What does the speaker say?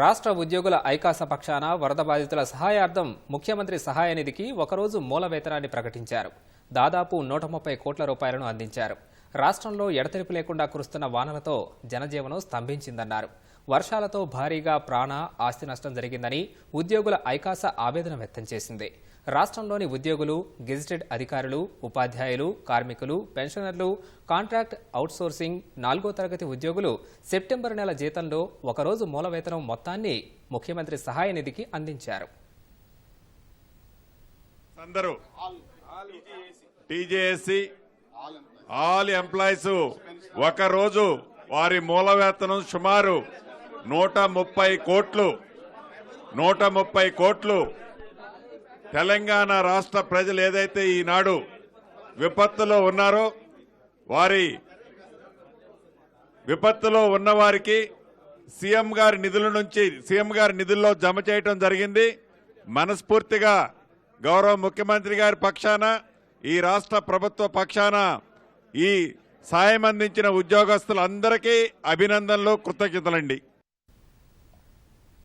రాష్ట్ర ఉద్యోగుల ఐకాస పక్షాన వరద బాధితుల సహాయార్థం ముఖ్యమంత్రి సహాయ నిధికి ఒకరోజు మూల వేతనాన్ని ప్రకటించారు. దాదాపు నూట ముప్పై కోట్ల రూపాయలను అందించారు. రాష్ట్రంలో ఎడతెరిపి లేకుండా కురుస్తున్న వానలతో జనజీవనం స్తంభించిందన్నారు. వర్షాలతో భారీగా ప్రాణ ఆస్తి నష్టం జరిగిందని ఉద్యోగుల ఐకాస ఆవేదన వ్యక్తం చేసింది. రాష్ట్రంలోని ఉద్యోగులు గెజిటెడ్ అధికారులు ఉపాధ్యాయులు కార్మికులు పెన్షనర్లు కాంట్రాక్ట్ అవుట్సోర్సింగ్ నాలుగో తరగతి ఉద్యోగులు సెప్టెంబర్ నెల జీతంలో ఒకరోజు మూల వేతనం మొత్తాన్ని ముఖ్యమంత్రి సహాయ నిధికి అందించారు. అందరూ టీజేఎస్సి ఆల్ ఎంప్లాయీస్ ఒక రోజు వారి మూల వేతనం సుమారు నూట ముప్పై కోట్లు నూట ముప్పై కోట్లు తెలంగాణ రాష్ట్ర ప్రజలు ఏదైతే ఈనాడు విపత్తులో ఉన్నారో వారి విపత్తులో ఉన్నవారికి సీఎం గారి నిధుల నుంచి సీఎం గారి నిధుల్లో జమ చేయటం జరిగింది. మనస్ఫూర్తిగా గౌరవ ముఖ్యమంత్రి గారి పక్షాన ఈ రాష్ట్ర ప్రభుత్వ పక్షాన ఈ సాయం అందించిన ఉద్యోగస్తులందరికీ అభినందనలు కృతజ్ఞతలండి.